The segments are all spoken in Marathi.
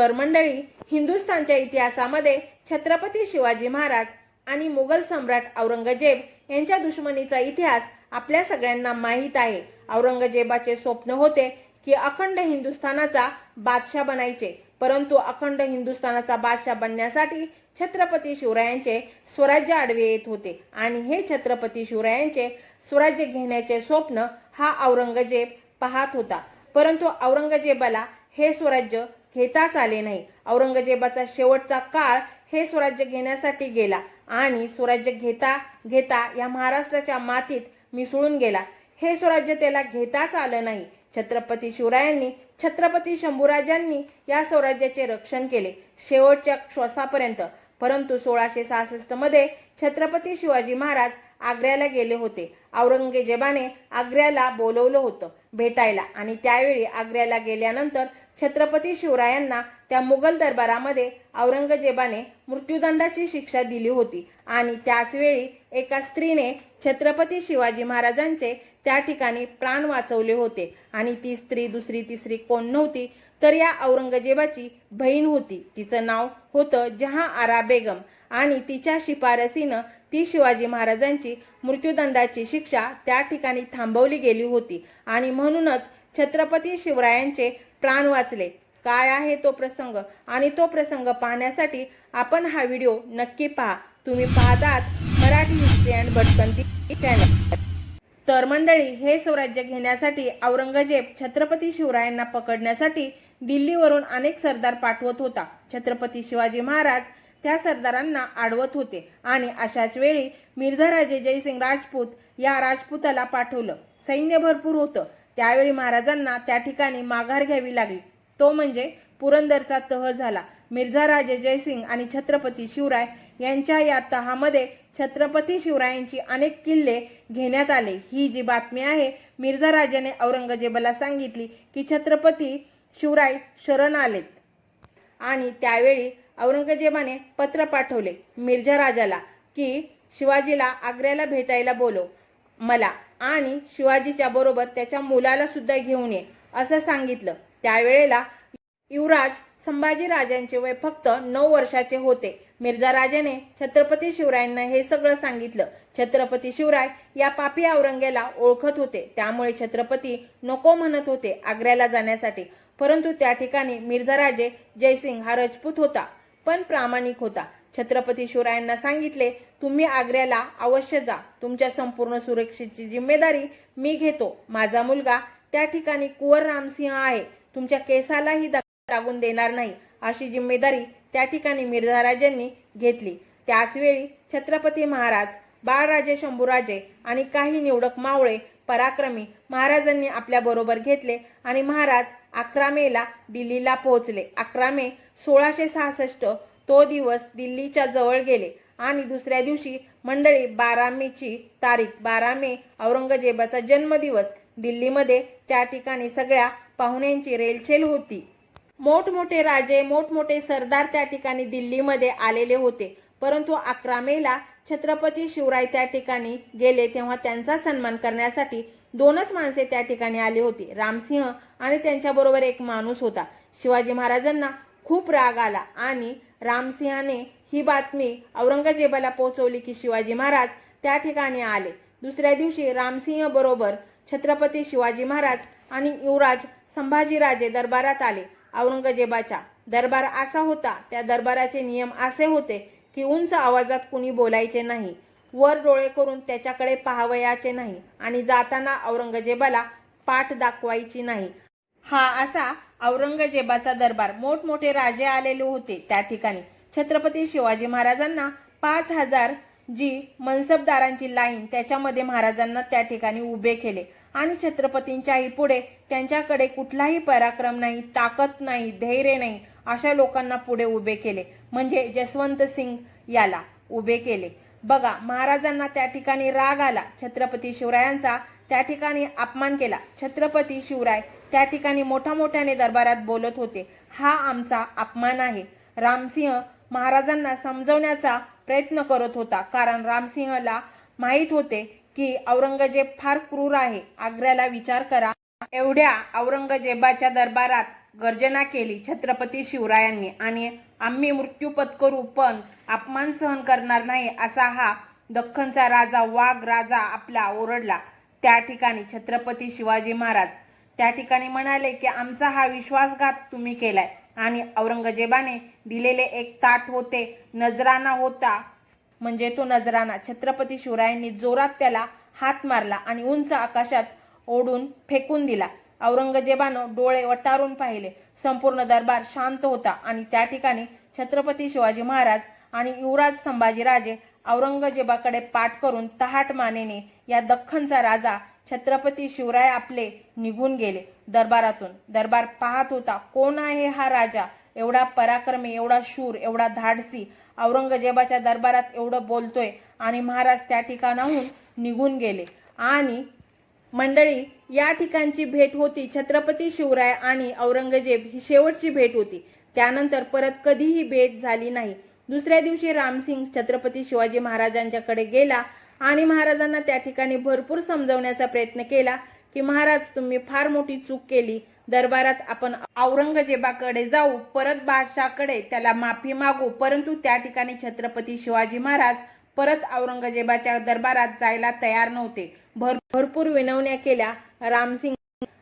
तर मंडळी हिंदुस्थानच्या इतिहासामध्ये छत्रपती शिवाजी महाराज आणि मुघल सम्राट औरंगजेब यांच्या दुश्मनीचा इतिहास आपल्या सगळ्यांना माहीत आहे. औरंगजेबाचे स्वप्न होते की अखंड हिंदुस्थानाचा बादशाह बनायचे. परंतु अखंड हिंदुस्थानाचा बादशाह बनण्यासाठी छत्रपती शिवरायांचे स्वराज्य आडवे येत होते. आणि हे छत्रपती शिवरायांचे स्वराज्य घेण्याचे स्वप्न हा औरंगजेब पाहत होता. परंतु औरंगजेबाला हे स्वराज्य घेताच आले नाही. औरंगजेबाचा शेवटचा काळ हे स्वराज्य घेण्यासाठी गेला आणि स्वराज्य घेता घेता या महाराष्ट्राच्या मातीत मिसळून गेला. हे स्वराज्य त्याला घेताच आलं नाही. छत्रपती शिवरायांनी छत्रपती शंभूराजांनी या स्वराज्याचे रक्षण केले. शेवटच्या श्वासापर्यंत परंतु सोळाशे सहासष्टमध्ये छत्रपती शिवाजी महाराज आग्र्याला गेले होते. औरंगजेबाने आग्र्याला बोलवलं होतं भेटायला. आणि त्यावेळी आग्र्याला गेल्यानंतर छत्रपती शिवरायांना त्या मुघल दरबारामध्ये औरंगजेबाने मृत्यूदंडाची शिक्षा दिली होती. आणि त्याचवेळी एका स्त्रीने छत्रपती शिवाजी महाराजांचे त्या ठिकाणी प्राण वाचवले होते. आणि ती स्त्री दुसरी तिसरी कोण नव्हती तर या औरंगजेबाची बहीण होती. तिचं नाव होतं जहां आरा बेगम. आणि तिच्या शिफारसीनं ती शिवाजी महाराजांची मृत्यूदंडाची शिक्षा त्या ठिकाणी थांबवली गेली होती. आणि म्हणूनच छत्रपती शिवरायांचे प्राण वाचले. काय आहे तो प्रसंग? आणि तो प्रसंग पाहण्यासाठी आपण हा व्हिडिओ नक्की पहा. तुम्ही पाहतात Marathi history and Bhatkanti channel तर मंडळी हे स्वराज्य घेण्यासाठी औरंगजेब छत्रपती शिवरायांना पकडण्यासाठी दिल्लीवरून अनेक सरदार पाठवत होता. छत्रपती शिवाजी महाराज त्या सरदारांना आडवत होते आणि अशाच वेळी मिर्झा राजे जयसिंग राजपूत या राजपुताला पाठवलं. सैन्य भरपूर होतं. त्यावेळी महाराजांना त्या ठिकाणी माघार घ्यावी लागली. तो म्हणजे पुरंदरचा तह झाला. मिर्झा राजे जयसिंग आणि छत्रपती शिवराय यांच्या या तहामध्ये छत्रपती शिवरायांची अनेक किल्ले घेण्यात आले. ही जी बातमी आहे मिर्झा राजाने औरंगजेबाला सांगितली की छत्रपती शिवराय शरण आलेत. आणि त्यावेळी औरंगजेबाने पत्र पाठवले मिर्झा राजाला की शिवाजीला आग्र्याला भेटायला बोलव. मला आणि शिवाजीच्या बरोबर त्याच्या मुलाला सुद्धा घेऊन ये असं सांगितलं. त्यावेळेला युवराज संभाजी राजांचे वय फक्त नऊ वर्षाचे होते. मिर्झा राजाने छत्रपती शिवरायांना हे सगळं सांगितलं. छत्रपती शिवराय या पापी औरंगेला ओळखत होते. त्यामुळे छत्रपती नको म्हणत होते आग्र्याला जाण्यासाठी. परंतु त्या ठिकाणी मिर्झा राजे जयसिंग हा राजपूत होता पण प्रामाणिक होता. छत्रपती शिवरायांना सांगितले तुम्ही आग्र्याला अवश्य जा. तुमच्या संपूर्ण सुरक्षेची जिम्मेदारी मी घेतो. माझा मुलगा त्या ठिकाणी कुंवर रामसिंह आहे. तुमच्या केसालाही लागून देणार नाही. अशी जिम्मेदारी त्या ठिकाणी मिर्झाराजांनी घेतली. त्याचवेळी छत्रपती महाराज बाळराजे शंभूराजे आणि काही निवडक मावळे पराक्रमी महाराजांनी आपल्या बरोबर घेतले आणि महाराज अकरा मेला दिल्लीला पोहोचले. अकरा मे सोळाशे सहासष्ट तो दिवस दिल्लीच्या जवळ गेले आणि दुसऱ्या दिवशी मंडळी बारा मेची तारीख बारा मे औरंगजेबाचा जन्मदिवस. दिल्लीमध्ये त्या ठिकाणी सगळ्या पाहुण्यांची रेलचेल होती. मोठमोठे राजे मोठमोठे सरदार त्या ठिकाणी दिल्लीमध्ये आलेले होते. परंतु अकरा मेला छत्रपती शिवराय त्या ठिकाणी गेले तेव्हा त्यांचा सन्मान करण्यासाठी दोनच माणसे त्या ठिकाणी आली होती. रामसिंह आणि त्यांच्याबरोबर एक माणूस होता. शिवाजी महाराजांना खूप राग आला आणि रामसिंहाने ही बातमी औरंगजेबाला पोहोचवली की शिवाजी महाराज त्या ठिकाणी आले. दुसऱ्या दिवशी रामसिंह बरोबर छत्रपती शिवाजी महाराज आणि युवराज संभाजीराजे दरबारात आले. औरंगजेबाच्या दरबार असा होता त्या दरबाराचे नियम असे होते की उंच आवाजात कुणी बोलायचे नाही वर डोळे करून त्याच्याकडे पाहावयाचे नाही आणि जाताना औरंगजेबाला पाठ दाखवायची नाही. हा असा औरंगजेबाचा दरबार. मोठमोठे राजे आलेले होते त्या ठिकाणी. छत्रपती शिवाजी महाराजांना पाच हजार जी मनसबदारांची लाईन त्याच्यामध्ये महाराजांना त्या ठिकाणी उभे केले. आणि छत्रपतींच्याही पुढे त्यांच्याकडे कुठलाही पराक्रम नाही ताकद नाही धैर्य नाही अशा लोकांना पुढे उभे केले. म्हणजे जसवंत सिंग याला उभे केले. बघा महाराजांना त्या ठिकाणी राग आला. छत्रपती शिवरायांचा त्या ठिकाणी अपमान केला. छत्रपती शिवराय त्या ठिकाणी मोठ्या मोठ्याने दरबारात बोलत होते. हा आमचा अपमान आहे. रामसिंह महाराजांना समजवण्याचा प्रयत्न करत होता. कारण रामसिंहला माहीत होते की औरंगजेब फार क्रूर आहे. आग्र्याला विचार करा. एवढ्या औरंगजेबाच्या दरबारात गर्जना केली छत्रपती शिवरायांनी. आणि आम्ही मृत्यू पत्करू पण अपमान सहन करणार नाही असा हा दख्खनचा राजा वाघ राजा आपला ओरडला. त्या ठिकाणी छत्रपती शिवाजी महाराज त्या ठिकाणी म्हणाले की आमचा हा विश्वासघात तुम्ही केलाय. आणि औरंगजेबाने दिलेले एक ताट होते नजराना होता. म्हणजे तो नजराना छत्रपती शिवरायांनी जोरात त्याला हात मारला आणि उंच आकाशात ओढून फेकून दिला. औरंगजेबानं डोळे वटारून पाहिले. संपूर्ण दरबार शांत होता आणि त्या ठिकाणी छत्रपती शिवाजी महाराज आणि युवराज संभाजीराजे औरंगजेबाकडे पाठ करून तहाट मानेने या दख्खनचा राजा छत्रपती शिवराय आपले निघून गेले. दरबारातून. दरबार पाहत होता कोण आहे हा राजा? एवढा पराक्रमी एवढा शूर एवढा धाडसी. औरंगजेबाच्या दरबारात एवढं बोलतोय आणि महाराज त्या ठिकाणाहून निघून गेले. आणि मंडळी या ठिकाणची भेट होती छत्रपती शिवराय आणि औरंगजेब ही शेवटची भेट होती. त्यानंतर परत कधीही भेट झाली नाही. दुसऱ्या दिवशी रामसिंग छत्रपती शिवाजी महाराजांच्याकडे गेला आणि महाराजांना त्या ठिकाणी भरपूर समजवण्याचा प्रयत्न केला की महाराज तुम्ही फार मोठी चूक केली. दरबारात आपण औरंगजेबाकडे जाऊ परत बादशाकडे त्याला माफी मागू. परंतु त्या ठिकाणी छत्रपती शिवाजी महाराज परत औरंगजेबाच्या दरबारात जायला तयार नव्हते. भर भरपूर विनवण्या केल्या. रामसिंग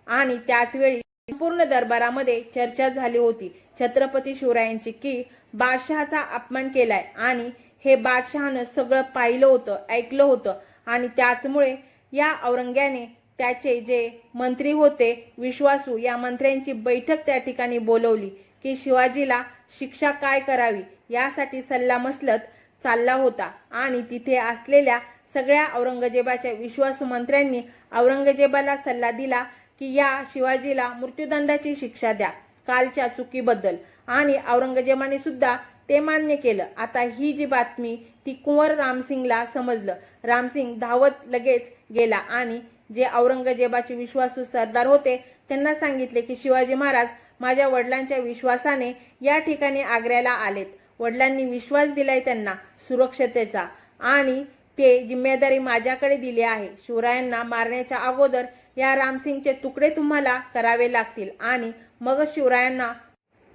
आणि त्याच वेळी संपूर्ण दरबारामध्ये चर्चा झाली होती. छत्रपती शिवरायांची की बादशहाचा अपमान केलाय आणि हे बादशहानं सगळं पाहिलं होतं ऐकलं होतं. आणि त्याचमुळे या औरंग्याने त्याचे जे मंत्री होते विश्वासू या मंत्र्यांची बैठक त्या ठिकाणी बोलवली की शिवाजीला शिक्षा काय करावी यासाठी सल्लामसलत चालला होता. आणि तिथे असलेल्या सगळ्या औरंगजेबाच्या विश्वासू मंत्र्यांनी औरंगजेबाला सल्ला दिला की या शिवाजीला मृत्यूदंडाची शिक्षा द्या कालच्या चुकीबद्दल. आणि औरंगजेबाने सुद्धा ते मान्य केलं. आता ही जी बातमी ती कुंवर रामसिंगला समजलं. रामसिंग धावत लगेच गेला आणि जे औरंगजेबाचे विश्वासू सरदार होते त्यांना सांगितले की शिवाजी महाराज माझ्या वडिलांच्या विश्वासाने या ठिकाणी आग्र्याला आलेत. वडिलांनी विश्वास दिलाय त्यांना सुरक्षतेचा. आणि ते जिम्मेदारी माझ्याकडे दिली आहे. शिवरायांना मारण्याच्या अगोदर या रामसिंगचे तुकडे तुम्हाला करावे लागतील. आणि मग शिवरायांना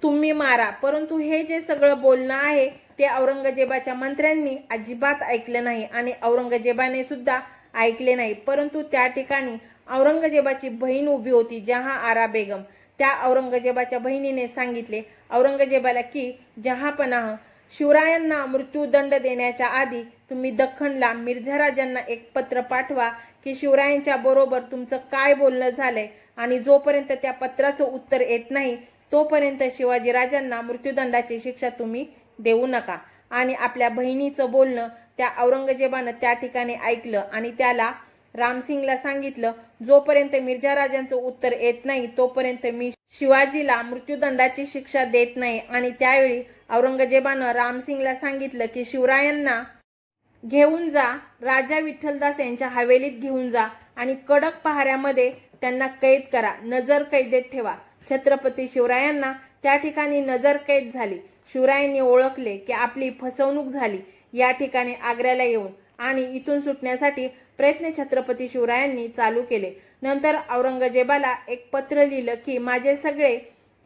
तुम्ही मारा. परंतु हे जे सगळं बोलणं आहे ते औरंगजेबाच्या मंत्र्यांनी अजिबात ऐकलं नाही आणि औरंगजेबाने सुद्धा ऐकले नाही. परंतु त्या ठिकाणी औरंगजेबाची बहीण उभी होती जहा आरा बेगम. त्या औरंगजेबाच्या बहिणीने सांगितले औरंगजेबाला की जहापनाह शिवरायांना मृत्यूदंड देण्याच्या आधी तुम्ही दख्खनला मिर्झाराजांना एक पत्र पाठवा की शिवरायांच्या बरोबर तुमचं काय बोलणं झालंय आणि जोपर्यंत त्या पत्राचं उत्तर येत नाही तोपर्यंत शिवाजीराजांना मृत्यूदंडाची शिक्षा तुम्ही देऊ नका. आणि आपल्या बहिणीचं बोलणं त्या औरंगजेबानं त्या ठिकाणी ऐकलं आणि त्याला रामसिंगला सांगितलं जोपर्यंत मिर्झा राजांचं उत्तर येत नाही तोपर्यंत मी शिवाजीला मृत्यूदंडाची शिक्षा देत नाही. आणि त्यावेळी औरंगजेबानं रामसिंगला सांगितलं की शिवरायांना घेऊन जा राजा विठ्ठलदास यांच्या हवेलीत घेऊन जा आणि कडक पहाऱ्यामध्ये त्यांना कैद करा नजर कैदेत ठेवा. छत्रपती शिवरायांना त्या ठिकाणी नजर कैद झाली. शिवरायांनी ओळखले की आपली फसवणूक झाली. या ठिकाणी आग्र्याला येऊन आणि इथून सुटण्यासाठी प्रयत्न छत्रपती शिवरायांनी चालू केले. नंतर औरंगजेबाला एक पत्र लिहिलं की माझे सगळे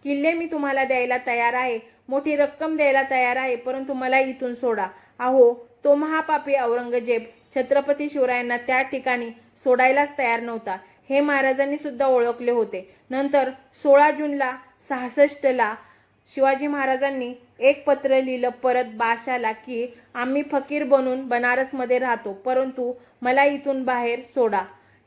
किल्ले मी तुम्हाला द्यायला तयार आहे. मोठी रक्कम द्यायला तयार आहे परंतु मला इथून सोडा. अहो तो महापापी औरंगजेब छत्रपती शिवरायांना त्या ठिकाणी सोडायलाच तयार नव्हता. हे महाराजांनी सुद्धा ओळखले होते. नंतर सोळा जूनला सहासष्टला शिवाजी महाराजांनी एक पत्र लिहिलं परत बाशाला की आम्ही फकीर बनून बनारसमध्ये राहतो परंतु मला इथून बाहेर सोडा.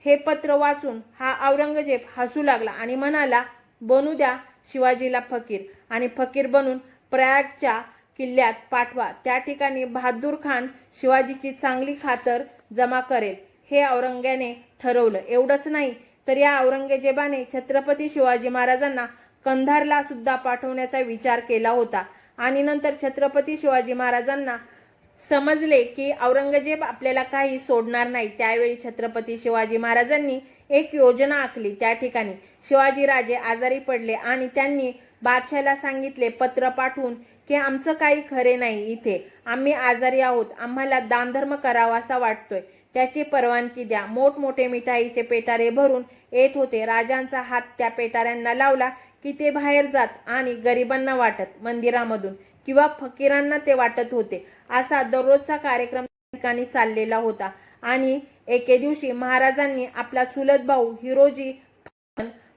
हे पत्र वाचून हा औरंगजेब हसू लागला आणि म्हणाला बनू द्या शिवाजीला फकीर आणि फकीर बनून प्रयागच्या किल्ल्यात पाठवा. त्या ठिकाणी बहादूर खान शिवाजीची चांगली खातर जमा करेल. हे औरंग्याने ठरवलं. एवढंच नाही तर या औरंगजेबाने छत्रपती शिवाजी महाराजांना कंधारला सुद्धा पाठवण्याचा विचार केला होता. आणि नंतर छत्रपती शिवाजी महाराजांना समजले की औरंगजेब आपल्याला काही सोडणार नाही. त्यावेळी छत्रपती शिवाजी महाराजांनी एक योजना आखली त्या ठिकाणी. शिवाजीराजे आजारी पडले आणि त्यांनी बादशाला सांगितले पत्र पाठवून की आमचं काही खरे नाही इथे. आम्ही आजारी आहोत. आम्हाला दानधर्म करावासा वाटतोय. त्याची परवानगी द्या. मोठमोठे मिठाईचे पेटारे भरून येत होते. राजांचा हात त्या पेटाऱ्यांना लावला की ते बाहेर जात आणि गरिबांना वाटत मंदिरामधून किंवा फकीरांना ते वाटत होते. असा दररोजचा कार्यक्रम त्या ठिकाणी चाललेला होता. आणि एके दिवशी महाराजांनी आपला चुलत भाऊ हिरोजी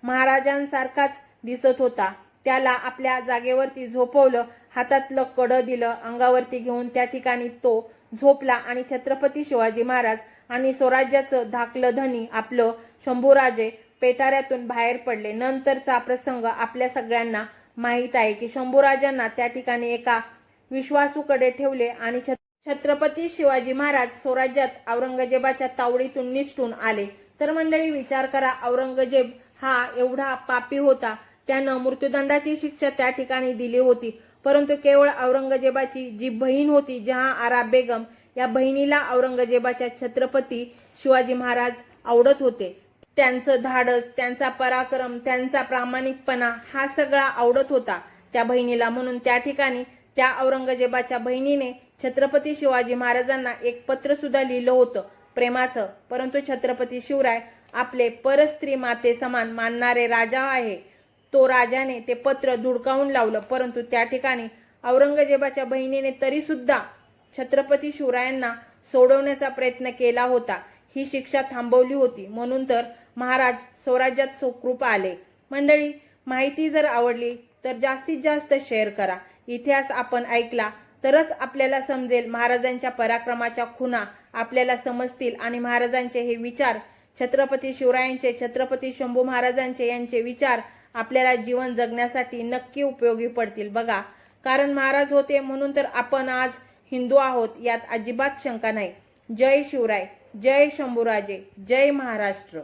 महाराजांसारखाच दिसत होता. त्याला आपल्या जागेवरती झोपवलं हातातलं कडं दिलं अंगावरती घेऊन त्या ठिकाणी तो झोपला आणि छत्रपती शिवाजी महाराज आणि स्वराज्याचं धाकलं धनी आपलं शंभूराजे पेटाऱ्यातून बाहेर पडले. नंतरचा प्रसंग आपल्या सगळ्यांना माहीत आहे की शंभूराजांना त्या ठिकाणी एका विश्वासूकडे ठेवले आणि छत्रपती शिवाजी महाराज स्वराज्यात औरंगजेबाच्या तावडीतून निष्ठून आले. तर मंडळी विचार करा औरंगजेब हा एवढा पापी होता. त्यानं मृत्यूदंडाची शिक्षा त्या ठिकाणी दिली होती. परंतु केवळ औरंगजेबाची जी बहीण होती जहां आरा बेगम या बहिणीला औरंगजेबाच्या छत्रपती शिवाजी महाराज आवडत होते. त्यांचं धाडस त्यांचा पराक्रम त्यांचा प्रामाणिकपणा हा सगळा आवडत होता. त्या बहिणीला म्हणून त्या ठिकाणी त्या औरंगजेबाच्या बहिणीने छत्रपती शिवाजी महाराजांना एक पत्र सुद्धा लिहिलं होतं प्रेमाचं. परंतु छत्रपती शिवराय आपले परस्त्री माते समान मानणारे राजा आहे. तो राजाने ते पत्र धुडकावून लावलं. परंतु त्या ठिकाणी औरंगजेबाच्या बहिणीने तरी सुद्धा छत्रपती शिवरायांना सोडवण्याचा प्रयत्न केला होता. ही शिक्षा थांबवली होती. म्हणून तर महाराज स्वराज्यात सुखरूप आले. मंडळी माहिती जर आवडली तर जास्तीत जास्त शेअर करा. इतिहास आपण ऐकला तरच आपल्याला समजेल महाराजांच्या पराक्रमाच्या खुणा आपल्याला समजतील आणि महाराजांचे हे विचार छत्रपती शिवरायांचे छत्रपती शंभू महाराजांचे यांचे विचार आपल्याला जीवन जगण्यासाठी नक्की उपयोगी पडतील. बघा कारण महाराज होते म्हणून तर आपण आज हिंदू आहोत यात अजिबात शंका नाही. जय शिवराय जय शंभूराजे जय महाराष्ट्र.